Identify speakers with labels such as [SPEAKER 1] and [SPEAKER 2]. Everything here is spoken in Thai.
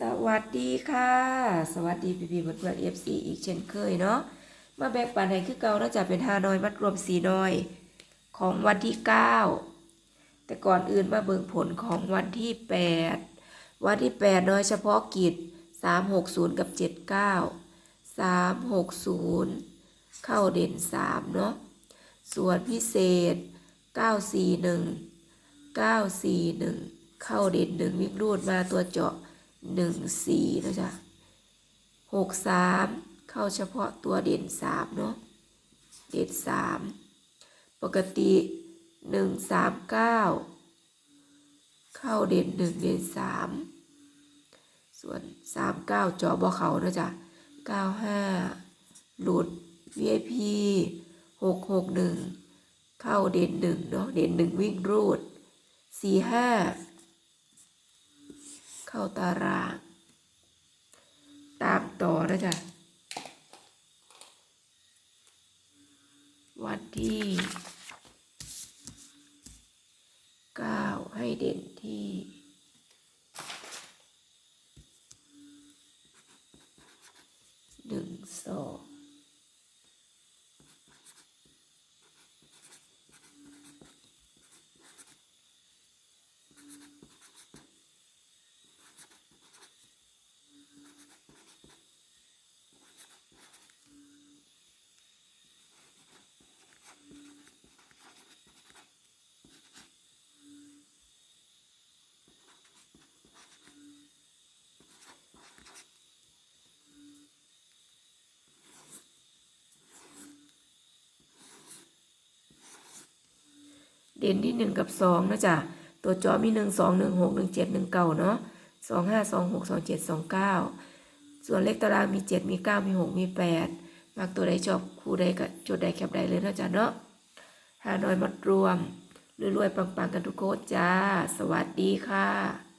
[SPEAKER 1] สวัสดีค่ะ สวัสดีพี่พี่ๆเพื่อนเอฟซีอีกเช่นเคยเนาะมาแบ่งปันให้คือเก่าเนาจะเป็นฮานอยมัดรวมสีน้อย ของวันที่ 9 แต่ก่อนอื่นมาเบิ่งผลของวันที่ 8 วันที่ 8 น้อยเฉพาะกิจ 360 กับ 79 360 เข้าเด่น 3 เนาะส่วนพิเศษ 941 941 เข้าเด่นหนึ่งวิ่งรูดมาตัวเจาะ หนึ่งสี่นะจ๊ะหกสามเข้าเฉพาะตัวเด่นสามเนาะเด่นสามปกติหนึ่งสามเก้าเข้าเด่นหนึ่งเด่นสามส่วนสามเก้าจาะบ่เขานะจ๊ะเก้าห้าหลุด VIP หกหกหนึ่งเข้าเด่นหนึ่งเนาะเด่นหนึ่งวิ่งรูดสี่ห้า เข้าตาราง ตามต่อนะจ๊ะวันที่ 9 ให้เด่นที่ 1 2 เด่นที่หนึ่งกับสองนะจ๊ะตัวจอมีหนึ่งสองหนึ่งหกหนึ่งเจ็ดหนึ่งเก้าเนาะสองห้าสองหกสองเจ็ดสองเก้าส่วนเลขตารางมีเจ็ดมีเก้ามีหกมีแปดมากตัวใดชอบคู่ใดกับจดใดแคบใดเลยนะจ๊ะเนาะหาหน่อยมัดรวมรวยๆปังๆกันทุกโคตรจ้า สวัสดีค่ะ